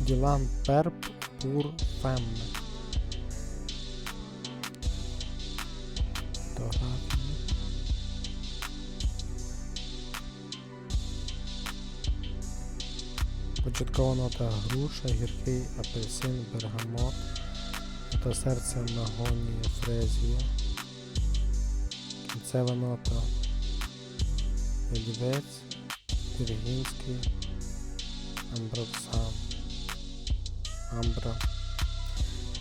Ділан Перп Пур Фемме. Фотографії. Початкова нота груша, гіркий апельсин, бергамот та серце магонія, фрезія. Кінцева нота Олівець, Віргінський, Амброксан, Амбра.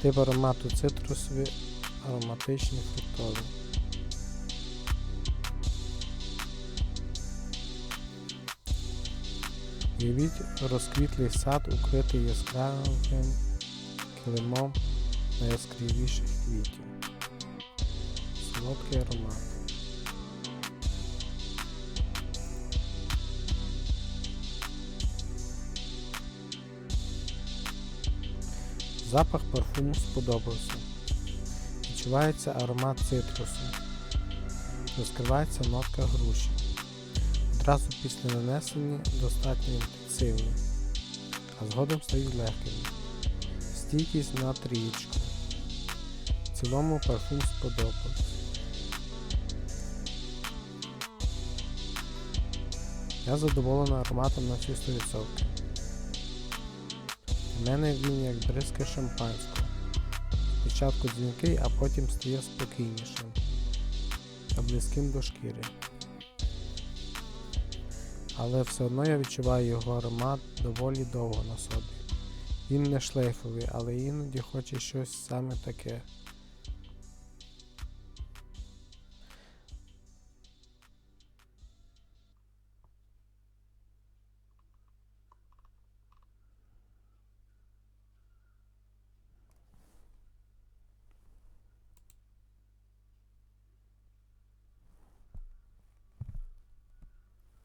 Тип аромату цитрусові, ароматичні фруктові. Уявіть розквітлий сад, укритий яскравим килимом найяскравіших квітів. Солодкий аромат. Запах парфуму сподобався. Відчувається аромат цитрусу. Розкривається нотка груші. Одразу після нанесення достатньо інтенсивні, а згодом стають легкими. Стійкість на трієчку. В цілому парфум сподобався. Я задоволена ароматом на 600%. Для мене він як бризка шампанського. Спочатку дзвінкий, а потім стає спокійнішим та близьким до шкіри. Але все одно я відчуваю його аромат доволі довго на собі. Він не шлейфовий, але іноді хоче щось саме таке.